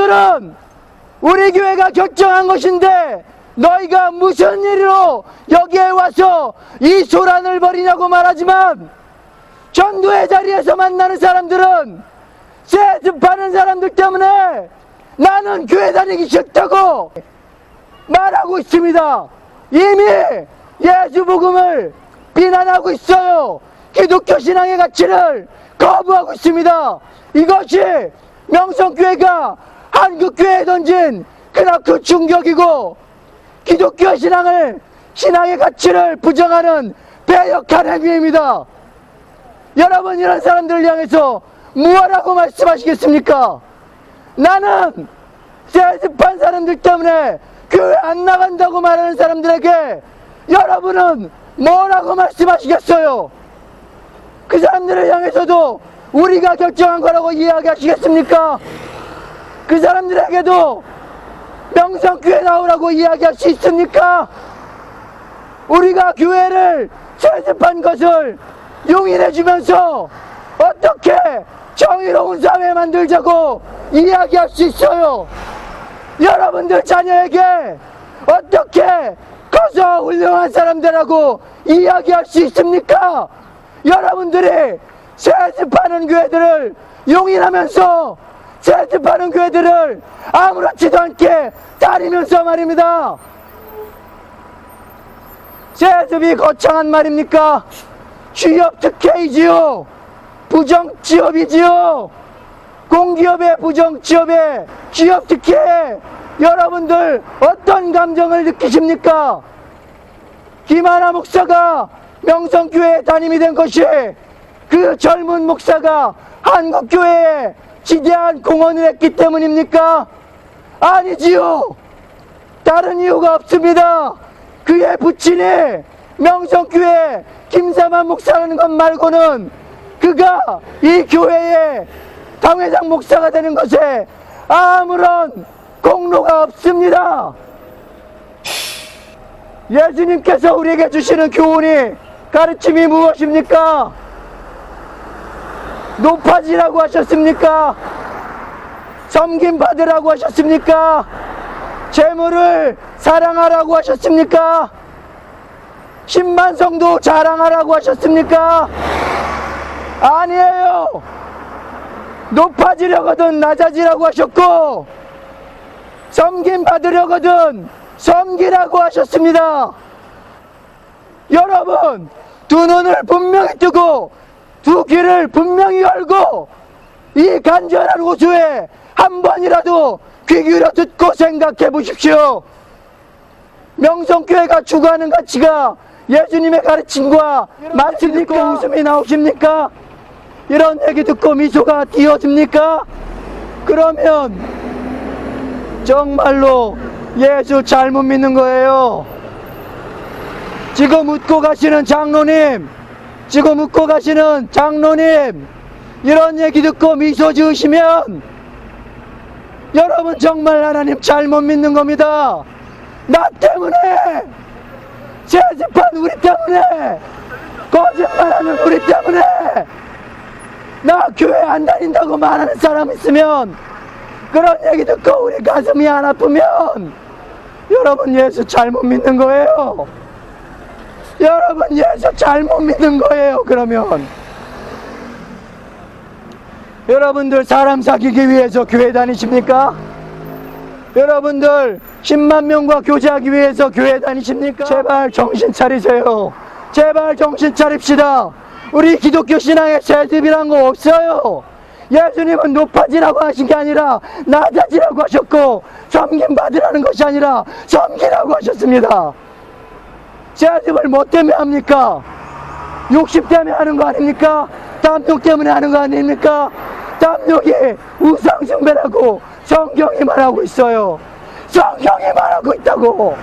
오늘은 우리 교회가 결정한 것인데 너희가 무슨 일로 여기에 와서 이 소란을 벌이냐고 말하지만 전도의 자리에서 만나는 사람들은 세습하는 사람들 때문에 나는 교회 다니기 싫다고 말하고 있습니다. 이미 예수 복음을 비난하고 있어요. 기독교 신앙의 가치를 거부하고 있습니다. 이것이 명성교회가 한국교회에 던진 그나큰 충격이고 기독교 신앙을 신앙의 가치를 부정하는 배역한 행위입니다. 여러분 이런 사람들을 향해서 무엇라고 말씀하시겠습니까? 나는 세습한 사람들 때문에 교회 안 나간다고 말하는 사람들에게 여러분은 뭐라고 말씀하시겠어요? 그 사람들을 향해서도 우리가 결정한 거라고 이야기하시겠습니까? 그 사람들에게도 명성교회 나오라고 이야기할 수 있습니까? 우리가 교회를 세습한 것을 용인해 주면서 어떻게 정의로운 사회 만들자고 이야기할 수 있어요? 여러분들 자녀에게 어떻게 커서 훌륭한 사람들하고 이야기할 수 있습니까? 여러분들이 세습하는 교회들을 용인하면서 세습하는 교회들을 아무렇지도 않게 따리면서 말입니다. 세습이 거창한 말입니까? 취업 특혜이지요. 부정취업이지요. 공기업의 부정취업에 취업 특혜 여러분들 어떤 감정을 느끼십니까? 김하나 목사가 명성교회 담임이 된 것이 그 젊은 목사가 한국교회에 지대한 공헌을 했기 때문입니까? 아니지요. 다른 이유가 없습니다. 그의 부친이 명성교회 김사만 목사라는 것 말고는 그가 이 교회의 당회장 목사가 되는 것에 아무런 공로가 없습니다. 예수님께서 우리에게 주시는 교훈이 가르침이 무엇입니까? 높아지라고 하셨습니까? 섬김 받으라고 하셨습니까? 재물을 사랑하라고 하셨습니까? 10만 성도 자랑하라고 하셨습니까? 아니에요. 높아지려거든 낮아지라고 하셨고 섬김 받으려거든 섬기라고 하셨습니다. 여러분 두 눈을 분명히 뜨고 두 귀를 분명히 열고 이 간절한 호소에 한 번이라도 귀 기울여 듣고 생각해 보십시오. 명성교회가 추구하는 가치가 예수님의 가르침과 말씀 듣고 웃음이 나오십니까? 이런 얘기 듣고 미소가 띄어집니까? 그러면 정말로 예수 잘못 믿는 거예요. 지금 웃고 가시는 장로님, 지금 웃고 가시는 장로님, 이런 얘기 듣고 미소 지으시면 여러분 정말 하나님 잘못 믿는 겁니다. 나 때문에, 재집한 우리 때문에, 거짓말하는 우리 때문에, 나 교회 안 다닌다고 말하는 사람 있으면 그런 얘기 듣고 우리 가슴이 안 아프면 여러분 예수 잘못 믿는 거예요. 여러분 예수 잘못 믿는 거예요. 그러면 여러분들 사람 사귀기 위해서 교회 다니십니까? 여러분들 10만 명과 교제하기 위해서 교회 다니십니까? 제발 정신 차리세요. 제발 정신 차립시다. 우리 기독교 신앙에 세습이란 거 없어요. 예수님은 높아지라고 하신 게 아니라 낮아지라고 하셨고 섬김 받으라는 것이 아니라 섬기라고 하셨습니다. 세습을 뭐 때문에 합니까? 욕심 때문에 하는 거 아닙니까? 탐욕 때문에 하는 거 아닙니까? 탐욕이 우상숭배라고 성경이 말하고 있어요. 성경이 말하고 있다고.